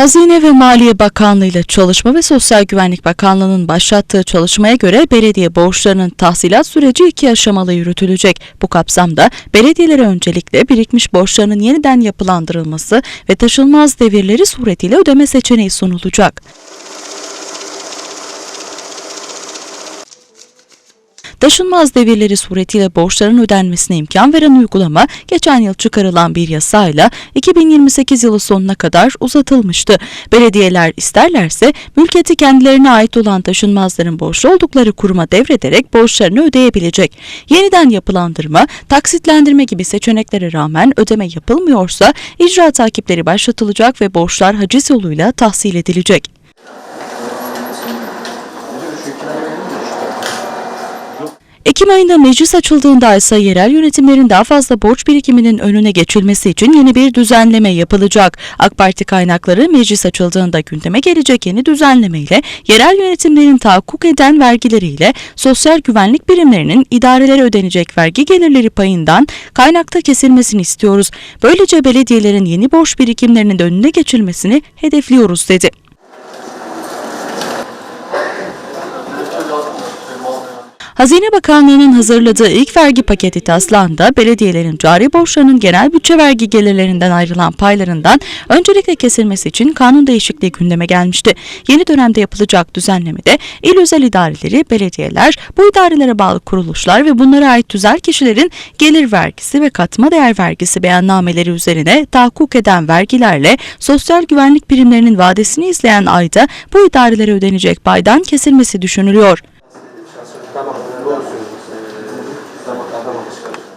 Hazine ve Maliye Bakanlığı ile Çalışma ve Sosyal Güvenlik Bakanlığı'nın başlattığı çalışmaya göre belediye borçlarının tahsilat süreci iki aşamalı yürütülecek. Bu kapsamda belediyelere öncelikle birikmiş borçlarının yeniden yapılandırılması ve taşınmaz devirleri suretiyle ödeme seçeneği sunulacak. Taşınmaz devirleri suretiyle borçların ödenmesine imkan veren uygulama geçen yıl çıkarılan bir yasayla 2028 yılı sonuna kadar uzatılmıştı. Belediyeler isterlerse mülkiyeti kendilerine ait olan taşınmazların borçlu oldukları kuruma devrederek borçlarını ödeyebilecek. Yeniden yapılandırma, taksitlendirme gibi seçeneklere rağmen ödeme yapılmıyorsa icra takipleri başlatılacak ve borçlar haciz yoluyla tahsil edilecek. Ekim ayında meclis açıldığında ise yerel yönetimlerin daha fazla borç birikiminin önüne geçilmesi için yeni bir düzenleme yapılacak. AK Parti kaynakları meclis açıldığında gündeme gelecek yeni düzenlemeyle yerel yönetimlerin tahakkuk eden vergileriyle sosyal güvenlik birimlerinin idarelere ödenecek vergi gelirleri payından kaynakta kesilmesini istiyoruz. Böylece belediyelerin yeni borç birikimlerinin önüne geçilmesini hedefliyoruz dedi. Hazine Bakanlığı'nın hazırladığı ilk vergi paketi taslağında belediyelerin cari borçlarının genel bütçe vergi gelirlerinden ayrılan paylarından öncelikle kesilmesi için kanun değişikliği gündeme gelmişti. Yeni dönemde yapılacak düzenlemede il özel idareleri, belediyeler, bu idarelere bağlı kuruluşlar ve bunlara ait tüzel kişilerin gelir vergisi ve katma değer vergisi beyannameleri üzerine tahakkuk eden vergilerle sosyal güvenlik birimlerinin vadesini izleyen ayda bu idarelere ödenecek paydan kesilmesi düşünülüyor. 頭でしか